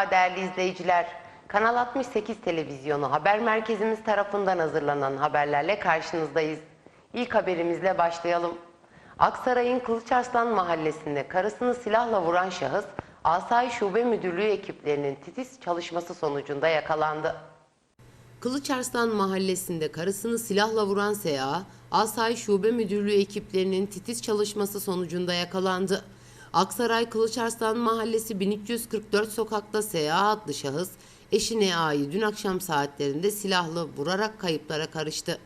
Merhaba değerli izleyiciler. Kanal 68 televizyonu haber merkezimiz tarafından hazırlanan haberlerle karşınızdayız. İlk haberimizle başlayalım. Aksaray'ın Kılıçarslan mahallesinde karısını silahla vuran şahıs, Asayiş Şube Müdürlüğü ekiplerinin titiz çalışması sonucunda yakalandı. Kılıçarslan mahallesinde karısını silahla vuran S.A., Asayiş Şube Müdürlüğü ekiplerinin titiz çalışması sonucunda yakalandı. Aksaray Kılıçarslan Mahallesi 1344 sokakta S.A. adlı şahıs, eşi N.A.'yı dün akşam saatlerinde silahla vurarak kayıplara karıştı.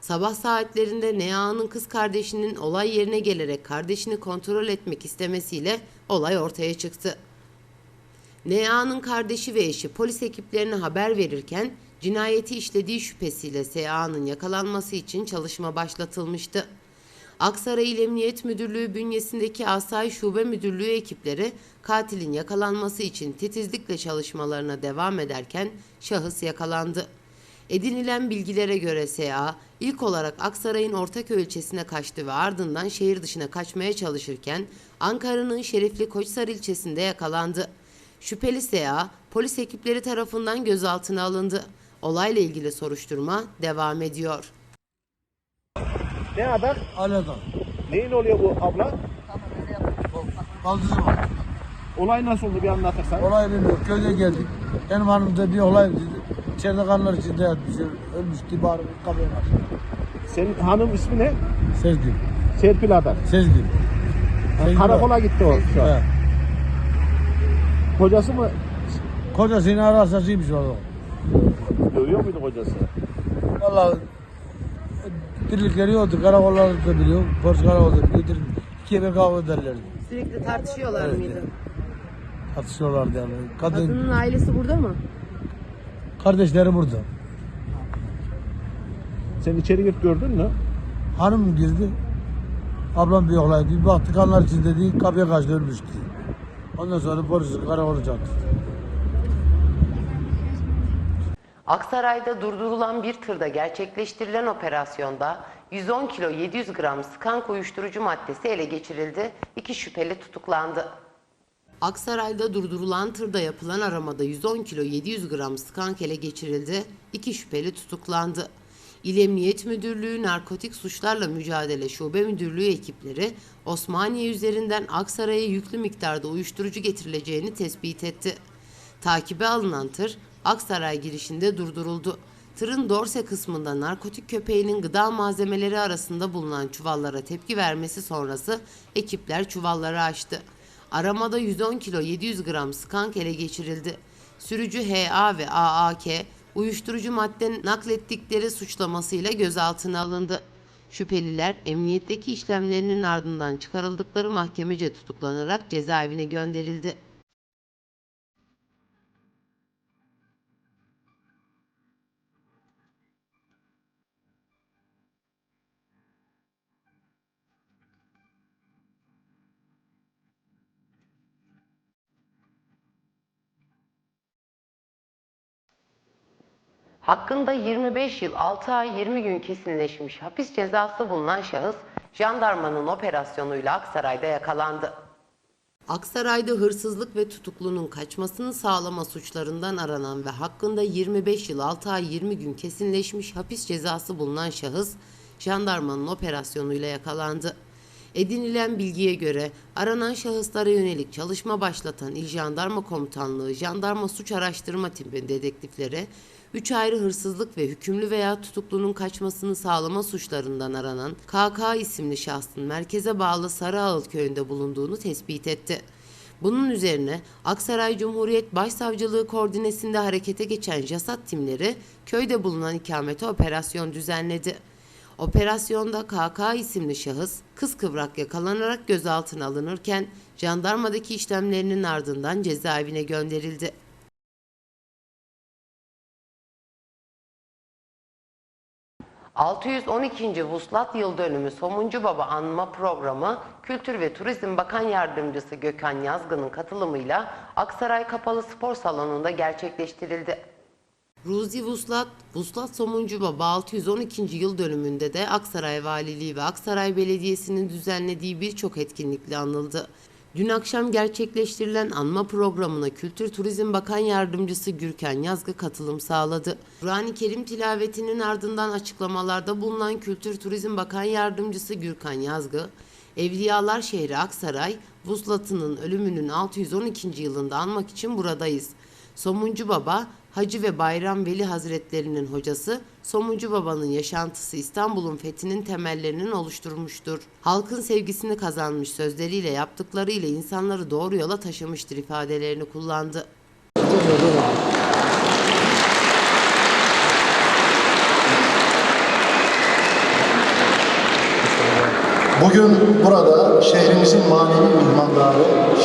Sabah saatlerinde N.A.'nın kız kardeşinin olay yerine gelerek kardeşini kontrol etmek istemesiyle olay ortaya çıktı. N.A.'nın kardeşi ve eşi polis ekiplerine haber verirken cinayeti işlediği şüphesiyle S.A.'nın yakalanması için çalışma başlatılmıştı. Aksaray İl Emniyet Müdürlüğü bünyesindeki Asayiş Şube Müdürlüğü ekipleri katilin yakalanması için titizlikle çalışmalarına devam ederken şahıs yakalandı. Edinilen bilgilere göre S.A. ilk olarak Aksaray'ın Ortaköy ilçesine kaçtı ve ardından şehir dışına kaçmaya çalışırken Ankara'nın Şerifli Koçsar ilçesinde yakalandı. Şüpheli S.A. polis ekipleri tarafından gözaltına alındı. Olayla ilgili soruşturma devam ediyor. Ne haber? Aladan. Neyin oluyor bu abla? Baldızı var. Olay nasıl oldu bir anlatırsan. Olay bilmiyor. Köyde geldik. Benim hanımda bir olay dedi. İçeride kanlar içinde yatmış. Ölmüş. Dibar kabine var. Senin hanım ismi ne? Sezgin. Serpil Adar. Sezgin. Sezgin Karakola var. gitti o şu an. Evet. Kocası mı Kocasını arasacıymış orada. dövüyor muydu kocası? Valla dirlik geliyordu. Karakolları da biliyor. Polis karakolda biliyor. Dirlik. İkiye bir kavga ederlerdi. Sürekli tartışıyorlar Evet, mıydı? Atışıyorlardı yani. Kadın, Kadının ailesi burada mı? kardeşleri burada. Sen içeri girip gördün mü? Hanım girdi. Ablam bir olay. Bir baktı kanlar içinde değil. Kapıya kaçtı ölmüştü. Ondan sonra polis karakola çarptı. Aksaray'da durdurulan bir tırda gerçekleştirilen operasyonda 110 kilo 700 gram skank uyuşturucu maddesi ele geçirildi. İki şüpheli tutuklandı. Aksaray'da durdurulan tırda yapılan aramada 110 kilo 700 gram skank ele geçirildi. İki şüpheli tutuklandı. İl Emniyet Müdürlüğü Narkotik Suçlarla Mücadele Şube Müdürlüğü ekipleri Osmaniye üzerinden Aksaray'a yüklü miktarda uyuşturucu getirileceğini tespit etti. Takibe alınan tır Aksaray girişinde durduruldu. Tırın dorse kısmında narkotik köpeğinin gıda malzemeleri arasında bulunan çuvallara tepki vermesi sonrası ekipler çuvalları açtı. Aramada 110 kilo 700 gram skank ele geçirildi. Sürücü HA ve AAK uyuşturucu madde naklettikleri suçlamasıyla gözaltına alındı. Şüpheliler emniyetteki işlemlerinin ardından çıkarıldıkları mahkemece tutuklanarak cezaevine gönderildi. Hakkında 25 yıl 6 ay 20 gün kesinleşmiş hapis cezası bulunan şahıs jandarmanın operasyonuyla Aksaray'da yakalandı. Aksaray'da hırsızlık ve tutuklunun kaçmasını sağlama suçlarından aranan ve hakkında 25 yıl 6 ay 20 gün kesinleşmiş hapis cezası bulunan şahıs jandarmanın operasyonuyla yakalandı. Edinilen bilgiye göre aranan şahıslara yönelik çalışma başlatan İl Jandarma Komutanlığı Jandarma Suç Araştırma Timi dedektifleri 3 ayrı hırsızlık ve hükümlü veya tutuklunun kaçmasını sağlama suçlarından aranan KK isimli şahsın merkeze bağlı Sarıağıl köyünde bulunduğunu tespit etti. Bunun üzerine Aksaray Cumhuriyet Başsavcılığı koordinesinde harekete geçen JASAT timleri köyde bulunan ikamete operasyon düzenledi. Operasyonda KK isimli şahıs kıskıvrak yakalanarak gözaltına alınırken jandarmadaki işlemlerinin ardından cezaevine gönderildi. ...612. Vuslat Yıl Dönümü Somuncu Baba Anma Programı... ...Kültür ve Turizm Bakan Yardımcısı Gökhan Yazgın'ın katılımıyla... ...Aksaray Kapalı Spor Salonu'nda gerçekleştirildi. Ruzi Vuslat, Vuslat Somuncu Baba 612. yıl dönümünde de Aksaray Valiliği ve Aksaray Belediyesi'nin düzenlediği birçok etkinlikle anıldı. Dün akşam gerçekleştirilen anma programına Kültür Turizm Bakan Yardımcısı Gürkan Yazgı katılım sağladı. Kur'an-ı Kerim tilavetinin ardından açıklamalarda bulunan Kültür Turizm Bakan Yardımcısı Gürkan Yazgı, Evliyalar şehri Aksaray, Vuslat'ının ölümünün 612. yılında anmak için buradayız. Somuncu Baba, Hacı ve Bayram Veli Hazretlerinin hocası, Somuncu Baba'nın yaşantısı İstanbul'un fethinin temellerinin oluşturmuştur. Halkın sevgisini kazanmış sözleriyle yaptıklarıyla insanları doğru yola taşımıştır ifadelerini kullandı. Bugün burada şehrimizin manevi mihmandarı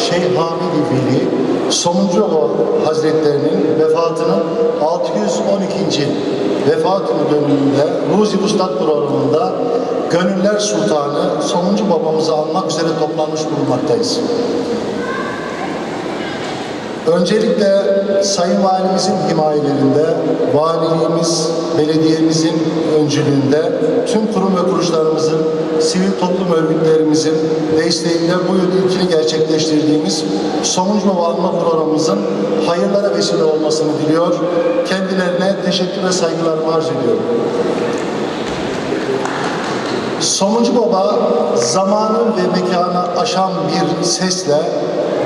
Şeyh Hamidi Veli Somuncuoğlu Hazretlerinin vefatının 612. vefat dönümünde Ruzi Vuslat programında Gönüller Sultanı Somuncu babamızı almak üzere toplanmış bulunmaktayız. Öncelikle Sayın Valimizin himayelerinde, valiliğimiz, belediyemizin öncülüğünde tüm kurum ve kuruluşlarımızın, sivil toplum örgütlerimizin desteğiyle bu yıl ilkini gerçekleştirdiğimiz Somuncu Baba Anma programımızın hayırlara vesile olmasını diliyor. Kendilerine teşekkür ve saygılarımı arz ediyorum. Somuncu Baba zamanı ve mekanı aşan bir sesle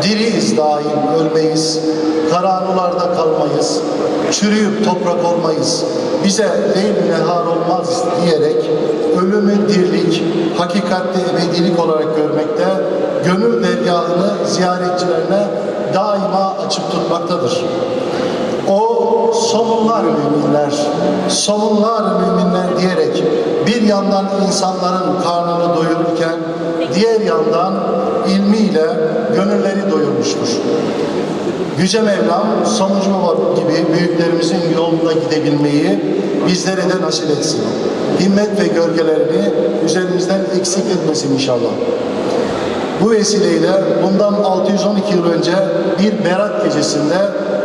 diriyiz daim ölmeyiz, karanlılarda kalmayız, çürüyüp toprak olmayız, bize leyl nehar olmaz diyerek ölümü dirlik, hakikatte ebedilik olarak görmekte, gönül dergahını ziyaretçilerine daima açık tutmaktadır. O somunlar müminler, somunlar müminler diyerek bir yandan insanların karnını doyururken diğer yandan ilmiyle gönülleri doyurmuştur. Yüce Mevlam Somuncu Baba gibi büyüklerimizin yolunda gidebilmeyi bizlere de nasip etsin. Himmet ve gölgelerini üzerimizden eksik etmesin inşallah. Bu vesileyle bundan 612 yıl önce bir Berat gecesinde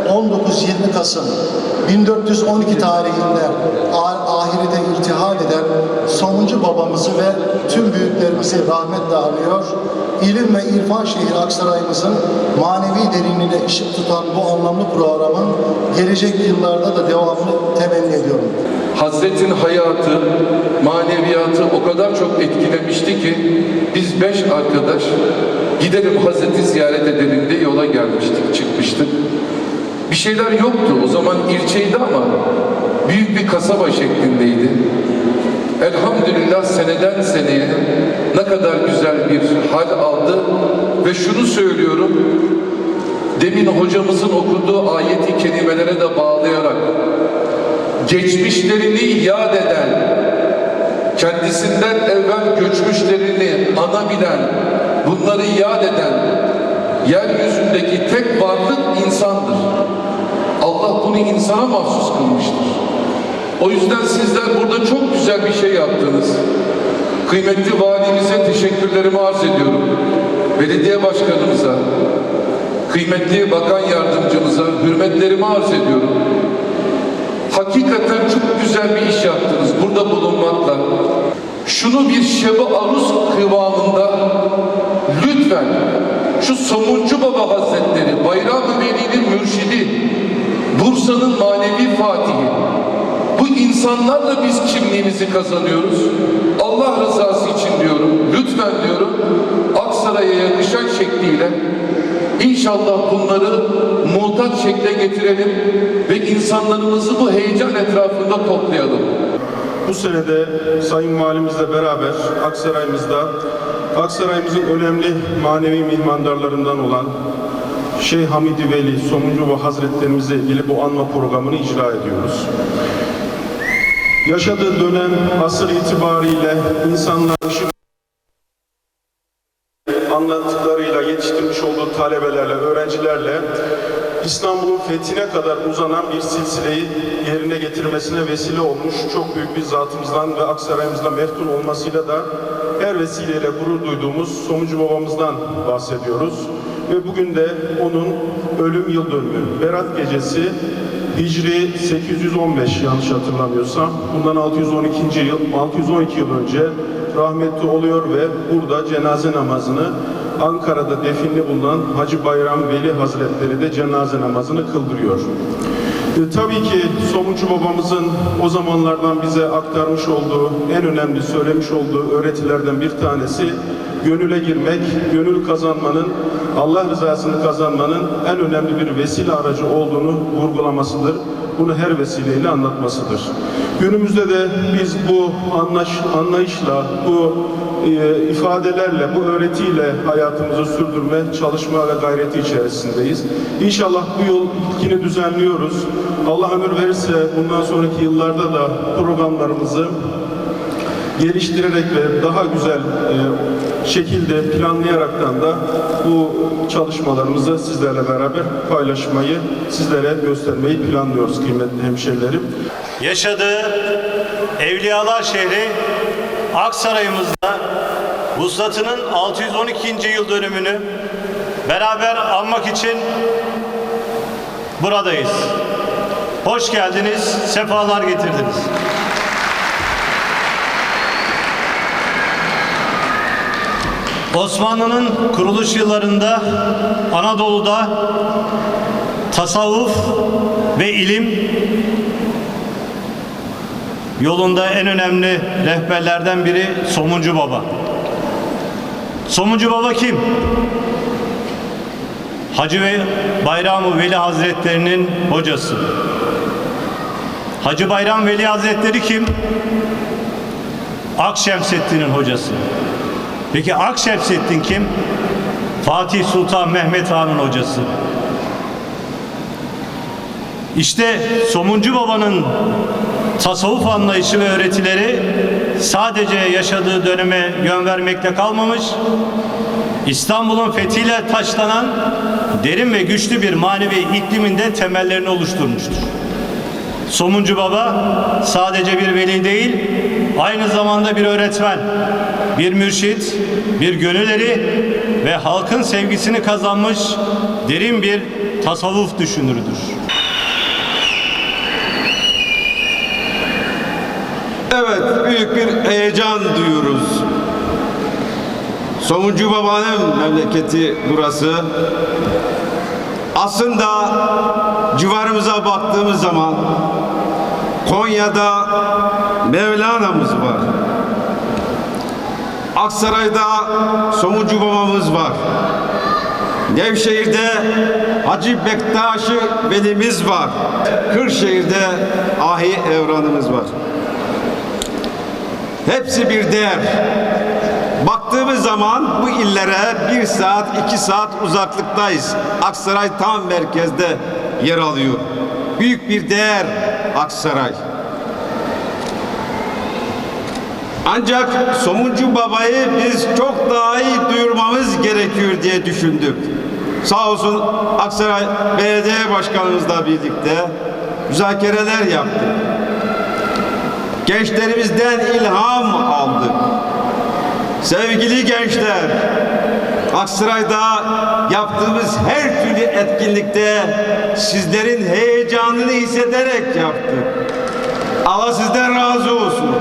19-20 Kasım 1412 tarihinde ah- ahirete irtihal eden sonuncu babamızı ve tüm büyüklerimizi rahmetle anıyor. İlim ve irfan şehri Aksaray'ımızın manevi derinliğine ışık tutan bu anlamlı programın gelecek yıllarda da devamını temenni ediyorum. Hazretin hayatı, maneviyatı o kadar çok etkilemişti ki biz beş arkadaş gidelim Hazreti ziyaret edelim diye yola gelmiştik, çıkmıştık. Bir şeyler yoktu. O zaman ilçeydi ama büyük bir kasaba şeklindeydi. Elhamdülillah seneden seneye ne kadar güzel bir hal aldı ve şunu söylüyorum demin hocamızın okuduğu ayeti kelimelere de bağlayarak geçmişlerini yad eden, kendisinden evvel göçmüşlerini anabilen, bunları yad eden, yeryüzündeki tek varlık insandır. Allah bunu insana mahsus kılmıştır. O yüzden sizler burada çok güzel bir şey yaptınız. Kıymetli valimize teşekkürlerimi arz ediyorum. Belediye başkanımıza, kıymetli bakan yardımcımıza hürmetlerimi arz ediyorum. Hakikaten çok güzel bir iş yaptınız burada bulunmakla. Şunu bir şebe aruz kıvamında lütfen şu Somuncu Baba Hazretleri, Bayram-ı Veli'nin mürşidi, Bursa'nın manevi bu insanlarla biz kimliğimizi kazanıyoruz. Allah rızası için diyorum, lütfen diyorum, Aksaray'a yakışan şekliyle İnşallah bunları muhtaç şekle getirelim ve insanlarımızı bu heyecan etrafında toplayalım. Bu senede Sayın Valimizle beraber Aksaray'ımızda Aksaray'ımızın önemli manevi mihmandarlarından olan Şeyh Hamidi Veli Somuncu ve Hazretlerimizle ilgili bu anma programını icra ediyoruz. Yaşadığı dönem asır itibariyle insanlar anlattıklarıyla yetiştirmiş olduğu talebelerle, öğrencilerle İstanbul'un fethine kadar uzanan bir silsileyi yerine getirmesine vesile olmuş çok büyük bir zatımızdan ve Aksaray'ımızdan meftun olmasıyla da her vesileyle gurur duyduğumuz Somuncu babamızdan bahsediyoruz. Ve bugün de onun ölüm yıl dönümü, Berat Gecesi Hicri 815 yanlış hatırlamıyorsam bundan 612. yıl 612 yıl önce rahmetli oluyor ve burada cenaze namazını Ankara'da definli bulunan Hacı Bayram Veli Hazretleri de cenaze namazını kıldırıyor. E, tabii ki Somuncu babamızın o zamanlardan bize aktarmış olduğu, en önemli söylemiş olduğu öğretilerden bir tanesi gönüle girmek, gönül kazanmanın, Allah rızasını kazanmanın en önemli bir vesile aracı olduğunu vurgulamasıdır. Bunu her vesileyle anlatmasıdır. Günümüzde de biz bu anlaş, anlayışla, bu e, ifadelerle, bu öğretiyle hayatımızı sürdürme, çalışma ve gayreti içerisindeyiz. İnşallah bu yıl ilkini düzenliyoruz. Allah ömür verirse bundan sonraki yıllarda da programlarımızı geliştirerek ve daha güzel e, şekilde planlayaraktan da bu çalışmalarımızı sizlerle beraber paylaşmayı, sizlere göstermeyi planlıyoruz kıymetli hemşerilerim. yaşadığı Evliyalar şehri Aksaray'ımızda vuslatının 612. yıl dönümünü beraber anmak için buradayız. Hoş geldiniz, sefalar getirdiniz. Osmanlı'nın kuruluş yıllarında Anadolu'da tasavvuf ve ilim yolunda en önemli rehberlerden biri Somuncu Baba. Somuncu Baba kim? Hacı ve Bayram Veli Hazretlerinin hocası. Hacı Bayram Veli Hazretleri kim? Akşemseddin'in hocası. Peki Akşemseddin kim? Fatih Sultan Mehmet Han'ın hocası. İşte Somuncu Baba'nın tasavvuf anlayışı ve öğretileri sadece yaşadığı döneme yön vermekle kalmamış, İstanbul'un fethiyle taşlanan derin ve güçlü bir manevi ikliminde temellerini oluşturmuştur. Somuncu Baba sadece bir veli değil, aynı zamanda bir öğretmen, bir mürşit, bir gönülleri ve halkın sevgisini kazanmış derin bir tasavvuf düşünürüdür. Evet, büyük bir heyecan duyuyoruz. Somuncu Baba'nın memleketi burası. Aslında civarımıza baktığımız zaman Konya'da Mevlana'mız var. Aksaray'da Somuncu Babamız var. Nevşehir'de Hacı Bektaşi Velimiz var. Kırşehir'de Ahi Evranımız var. Hepsi bir değer. Baktığımız zaman bu illere bir saat, iki saat uzaklıktayız. Aksaray tam merkezde yer alıyor. Büyük bir değer Aksaray. Ancak Somuncu Baba'yı biz çok daha iyi duyurmamız gerekiyor diye düşündük. Sağ olsun Aksaray Belediye Başkanımızla birlikte müzakereler yaptık. Gençlerimizden ilham aldık. Sevgili gençler, Aksaray'da yaptığımız her türlü etkinlikte sizlerin heyecanını hissederek yaptık. Allah sizden razı olsun.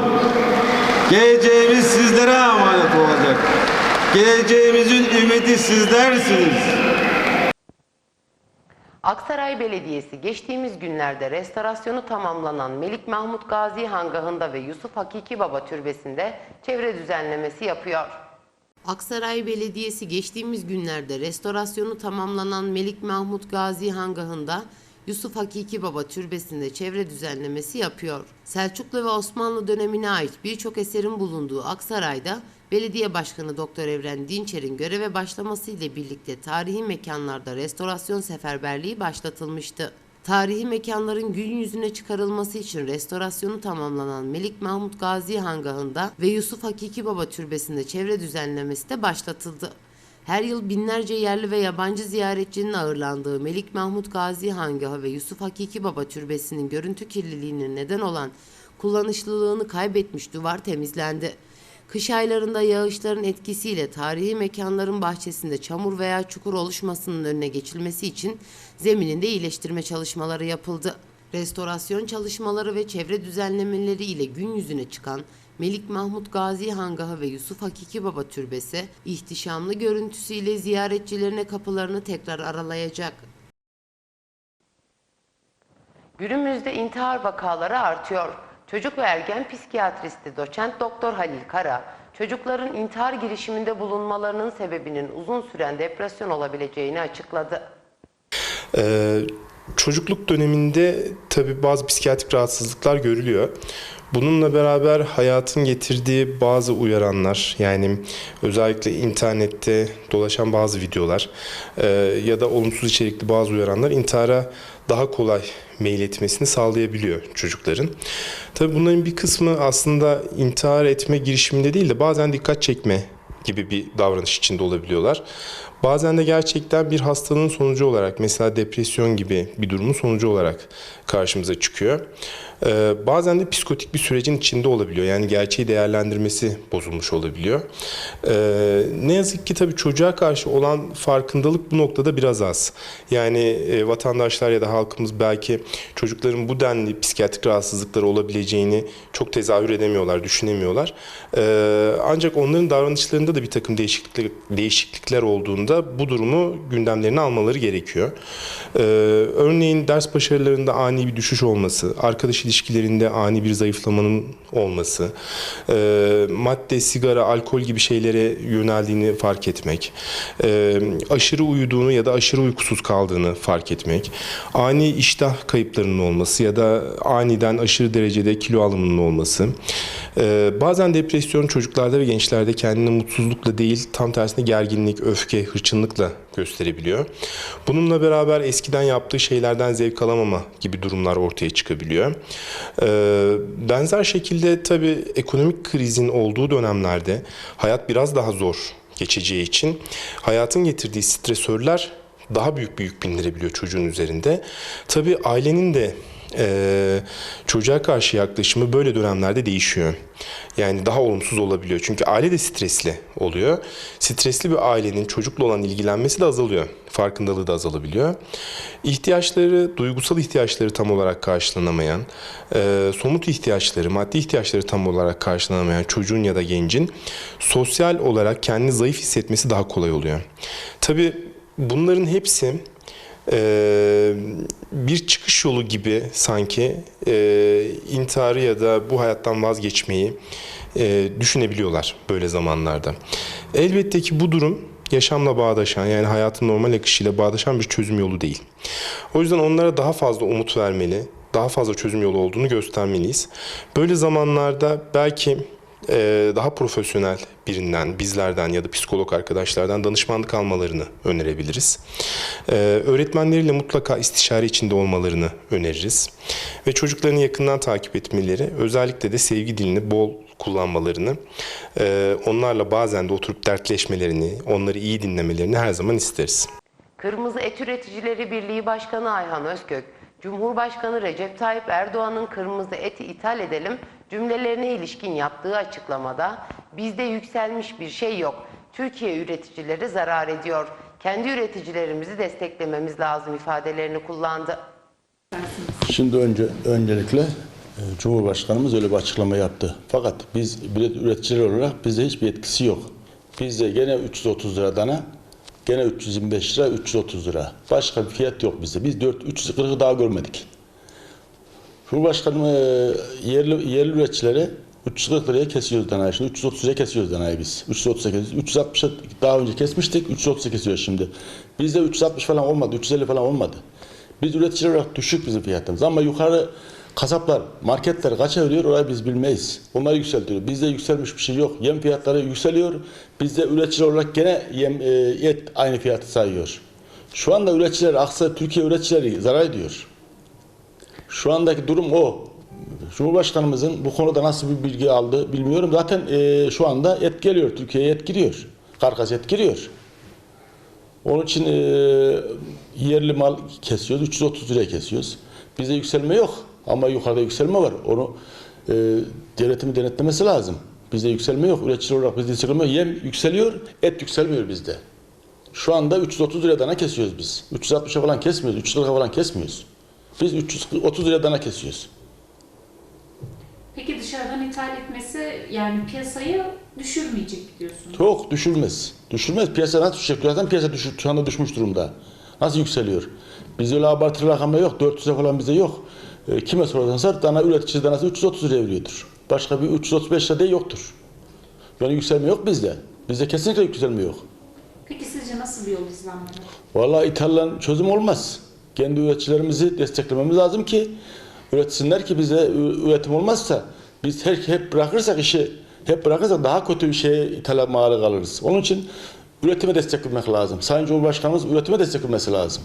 Geleceğimiz sizlere emanet olacak. Geleceğimizin ümidi sizlersiniz. Aksaray Belediyesi geçtiğimiz günlerde restorasyonu tamamlanan Melik Mahmut Gazi Hangahı'nda ve Yusuf Hakiki Baba Türbesi'nde çevre düzenlemesi yapıyor. Aksaray Belediyesi geçtiğimiz günlerde restorasyonu tamamlanan Melik Mahmut Gazi Hangahı'nda Yusuf Hakiki Baba Türbesi'nde çevre düzenlemesi yapıyor. Selçuklu ve Osmanlı dönemine ait birçok eserin bulunduğu Aksaray'da Belediye Başkanı Doktor Evren Dinçer'in göreve başlaması ile birlikte tarihi mekanlarda restorasyon seferberliği başlatılmıştı. Tarihi mekanların gün yüzüne çıkarılması için restorasyonu tamamlanan Melik Mahmut Gazi Hangahı'nda ve Yusuf Hakiki Baba Türbesi'nde çevre düzenlemesi de başlatıldı. Her yıl binlerce yerli ve yabancı ziyaretçinin ağırlandığı Melik Mahmut Gazi Hangahı ve Yusuf Hakiki Baba Türbesi'nin görüntü kirliliğine neden olan kullanışlılığını kaybetmiş duvar temizlendi. Kış aylarında yağışların etkisiyle tarihi mekanların bahçesinde çamur veya çukur oluşmasının önüne geçilmesi için zemininde iyileştirme çalışmaları yapıldı. Restorasyon çalışmaları ve çevre düzenlemeleri ile gün yüzüne çıkan Melik Mahmut Gazi Hangahı ve Yusuf Hakiki Baba Türbesi ihtişamlı görüntüsüyle ziyaretçilerine kapılarını tekrar aralayacak. Günümüzde intihar vakaları artıyor. Çocuk ve ergen psikiyatristi doçent doktor Halil Kara, çocukların intihar girişiminde bulunmalarının sebebinin uzun süren depresyon olabileceğini açıkladı. Ee, çocukluk döneminde tabii bazı psikiyatrik rahatsızlıklar görülüyor. Bununla beraber hayatın getirdiği bazı uyaranlar yani özellikle internette dolaşan bazı videolar e, ya da olumsuz içerikli bazı uyaranlar intihara daha kolay meyil etmesini sağlayabiliyor çocukların. Tabii bunların bir kısmı aslında intihar etme girişiminde değil de bazen dikkat çekme gibi bir davranış içinde olabiliyorlar. Bazen de gerçekten bir hastalığın sonucu olarak mesela depresyon gibi bir durumun sonucu olarak karşımıza çıkıyor. Ee, bazen de psikotik bir sürecin içinde olabiliyor. Yani gerçeği değerlendirmesi bozulmuş olabiliyor. Ee, ne yazık ki tabii çocuğa karşı olan farkındalık bu noktada biraz az. Yani e, vatandaşlar ya da halkımız belki çocukların bu denli psikiyatrik rahatsızlıkları olabileceğini çok tezahür edemiyorlar, düşünemiyorlar. Ee, ancak onların davranışlarında da bir takım değişiklikler, değişiklikler olduğunda bu durumu gündemlerine almaları gerekiyor. Ee, örneğin ders başarılarında ani bir düşüş olması, arkadaş ilişkilerinde ani bir zayıflamanın olması, e, madde, sigara, alkol gibi şeylere yöneldiğini fark etmek, e, aşırı uyuduğunu ya da aşırı uykusuz kaldığını fark etmek, ani iştah kayıplarının olması ya da aniden aşırı derecede kilo alımının olması, e, bazen depresyon çocuklarda ve gençlerde kendini mutsuzlukla değil tam tersine gerginlik, öfke, hırçınlıkla gösterebiliyor. Bununla beraber eskiden yaptığı şeylerden zevk alamama gibi durumlar ortaya çıkabiliyor. Ee, benzer şekilde tabii ekonomik krizin olduğu dönemlerde hayat biraz daha zor geçeceği için hayatın getirdiği stresörler daha büyük bir yük bindirebiliyor çocuğun üzerinde. Tabii ailenin de e, çocuğa karşı yaklaşımı böyle dönemlerde değişiyor. Yani daha olumsuz olabiliyor. Çünkü aile de stresli oluyor. Stresli bir ailenin çocukla olan ilgilenmesi de azalıyor. Farkındalığı da azalabiliyor. İhtiyaçları, duygusal ihtiyaçları tam olarak karşılanamayan, e, somut ihtiyaçları, maddi ihtiyaçları tam olarak karşılanamayan çocuğun ya da gencin sosyal olarak kendini zayıf hissetmesi daha kolay oluyor. Tabii bunların hepsi e, bir çıkış yolu gibi sanki e, intiharı ya da bu hayattan vazgeçmeyi e, düşünebiliyorlar böyle zamanlarda. Elbette ki bu durum yaşamla bağdaşan yani hayatın normal akışıyla bağdaşan bir çözüm yolu değil. O yüzden onlara daha fazla umut vermeli, daha fazla çözüm yolu olduğunu göstermeliyiz. Böyle zamanlarda belki daha profesyonel birinden, bizlerden ya da psikolog arkadaşlardan danışmanlık almalarını önerebiliriz. E, öğretmenleriyle mutlaka istişare içinde olmalarını öneririz. Ve çocuklarını yakından takip etmeleri, özellikle de sevgi dilini bol kullanmalarını, e, onlarla bazen de oturup dertleşmelerini, onları iyi dinlemelerini her zaman isteriz. Kırmızı Et Üreticileri Birliği Başkanı Ayhan Özkök, Cumhurbaşkanı Recep Tayyip Erdoğan'ın kırmızı eti ithal edelim cümlelerine ilişkin yaptığı açıklamada bizde yükselmiş bir şey yok. Türkiye üreticileri zarar ediyor. Kendi üreticilerimizi desteklememiz lazım ifadelerini kullandı. Şimdi önce öncelikle e, Cumhurbaşkanımız öyle bir açıklama yaptı. Fakat biz bilet üreticiler olarak bizde hiçbir etkisi yok. Bizde gene 330 lira dana, gene 325 lira, 330 lira. Başka bir fiyat yok bizde. Biz 4 340'ı daha görmedik. Cumhurbaşkanı e, yerli, yerli üreticilere 340 liraya kesiyoruz danayı. Şimdi 330 liraya kesiyoruz danayı biz. 330'a kesiyoruz. 360'a daha önce kesmiştik. 330'a kesiyoruz şimdi. Bizde 360 falan olmadı. 350 falan olmadı. Biz üreticiler olarak düşük bizim fiyatımız. Ama yukarı kasaplar, marketler kaça ödüyor orayı biz bilmeyiz. Onlar yükseltiyor. Bizde yükselmiş bir şey yok. Yem fiyatları yükseliyor. Bizde üreticiler olarak gene yem, e, et aynı fiyatı sayıyor. Şu anda üreticiler, aksa Türkiye üreticileri zarar ediyor. Şu andaki durum o. Cumhurbaşkanımızın bu konuda nasıl bir bilgi aldı bilmiyorum. Zaten e, şu anda et geliyor. Türkiye'ye et giriyor. Karkas et giriyor. Onun için e, yerli mal kesiyoruz. 330 liraya kesiyoruz. Bizde yükselme yok. Ama yukarıda yükselme var. Onu e, devletimin denetlemesi lazım. Bizde yükselme yok. Üreticiler olarak bizde yükselme yok. Yem yükseliyor, et yükselmiyor bizde. Şu anda 330 liraya dana kesiyoruz biz. 360'a falan kesmiyoruz. 300 lira falan kesmiyoruz. Biz 330 liraya dana kesiyoruz. Peki dışarıdan ithal etmesi yani piyasayı düşürmeyecek diyorsunuz. Çok düşürmez. Düşürmez. Piyasa nasıl düşecek? Zaten piyasa düş, şu anda düşmüş durumda. Nasıl yükseliyor? Bizde öyle abartılı rakamlar yok. 400'e falan bizde yok. E, kime sorarsan sor, dana üretici danası 330 liraya veriyordur. Başka bir 335 lira değil yoktur. Yani yükselme yok bizde. Bizde kesinlikle yükselme yok. Peki sizce nasıl bir yol izlenmeli? Vallahi ithalden çözüm olmaz. Kendi üreticilerimizi desteklememiz lazım ki üretsinler ki bize üretim olmazsa biz her hep bırakırsak işi hep bırakırsak daha kötü bir şeye ithala maruz kalırız. Onun için üretime destek vermek lazım. Sayın Cumhurbaşkanımız üretime destek vermesi lazım.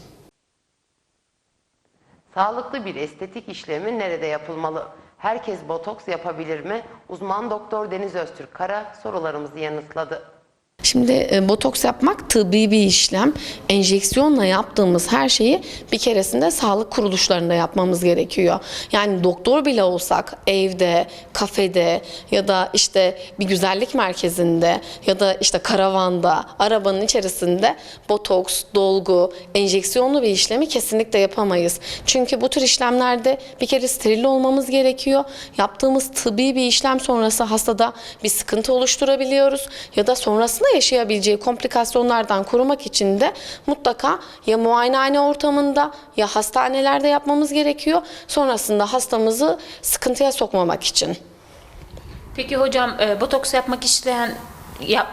Sağlıklı bir estetik işlemi nerede yapılmalı? Herkes botoks yapabilir mi? Uzman doktor Deniz Öztürk Kara sorularımızı yanıtladı. Şimdi e, botoks yapmak tıbbi bir işlem. Enjeksiyonla yaptığımız her şeyi bir keresinde sağlık kuruluşlarında yapmamız gerekiyor. Yani doktor bile olsak evde, kafede ya da işte bir güzellik merkezinde ya da işte karavanda, arabanın içerisinde botoks, dolgu, enjeksiyonlu bir işlemi kesinlikle yapamayız. Çünkü bu tür işlemlerde bir kere steril olmamız gerekiyor. Yaptığımız tıbbi bir işlem sonrası hastada bir sıkıntı oluşturabiliyoruz ya da sonrasında yaşayabileceği komplikasyonlardan korumak için de mutlaka ya muayenehane ortamında ya hastanelerde yapmamız gerekiyor. Sonrasında hastamızı sıkıntıya sokmamak için. Peki hocam e, botoks yapmak isteyen yap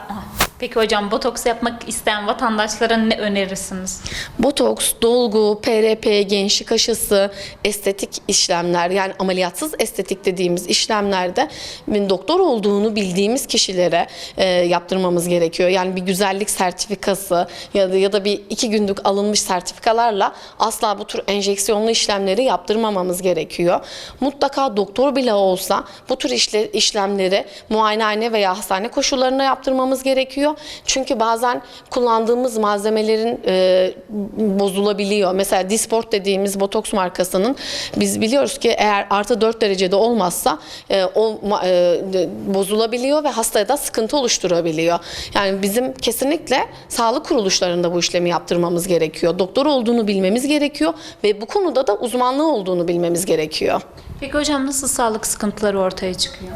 Peki hocam botoks yapmak isteyen vatandaşlara ne önerirsiniz? Botoks, dolgu, PRP, gençlik aşısı, estetik işlemler yani ameliyatsız estetik dediğimiz işlemlerde doktor olduğunu bildiğimiz kişilere e, yaptırmamız gerekiyor. Yani bir güzellik sertifikası ya da ya da bir iki günlük alınmış sertifikalarla asla bu tür enjeksiyonlu işlemleri yaptırmamamız gerekiyor. Mutlaka doktor bile olsa bu tür işle, işlemleri muayenehane veya hastane koşullarında yaptırmamız gerekiyor. Çünkü bazen kullandığımız malzemelerin e, bozulabiliyor. Mesela Disport dediğimiz botoks markasının biz biliyoruz ki eğer artı 4 derecede olmazsa e, o e, bozulabiliyor ve hastaya da sıkıntı oluşturabiliyor. Yani bizim kesinlikle sağlık kuruluşlarında bu işlemi yaptırmamız gerekiyor. Doktor olduğunu bilmemiz gerekiyor ve bu konuda da uzmanlığı olduğunu bilmemiz gerekiyor. Peki hocam nasıl sağlık sıkıntıları ortaya çıkıyor?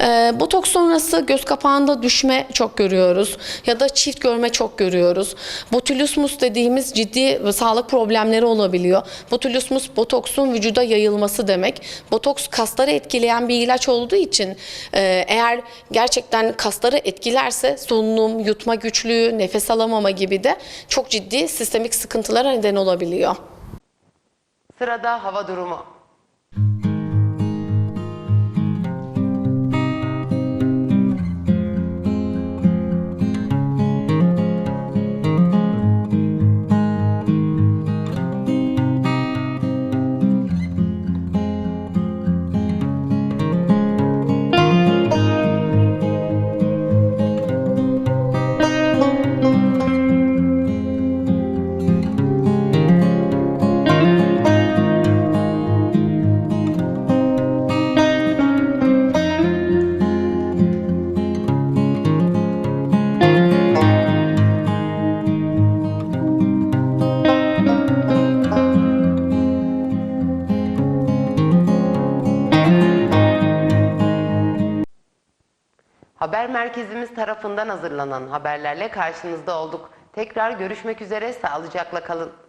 Ee, botoks sonrası göz kapağında düşme çok görüyoruz ya da çift görme çok görüyoruz. Botulismus dediğimiz ciddi sağlık problemleri olabiliyor. Botulismus botoksun vücuda yayılması demek. Botoks kasları etkileyen bir ilaç olduğu için e, eğer gerçekten kasları etkilerse solunum, yutma güçlüğü, nefes alamama gibi de çok ciddi sistemik sıkıntılara neden olabiliyor. Sırada hava durumu. Tarafından hazırlanan haberlerle karşınızda olduk. Tekrar görüşmek üzere, sağlıcakla kalın.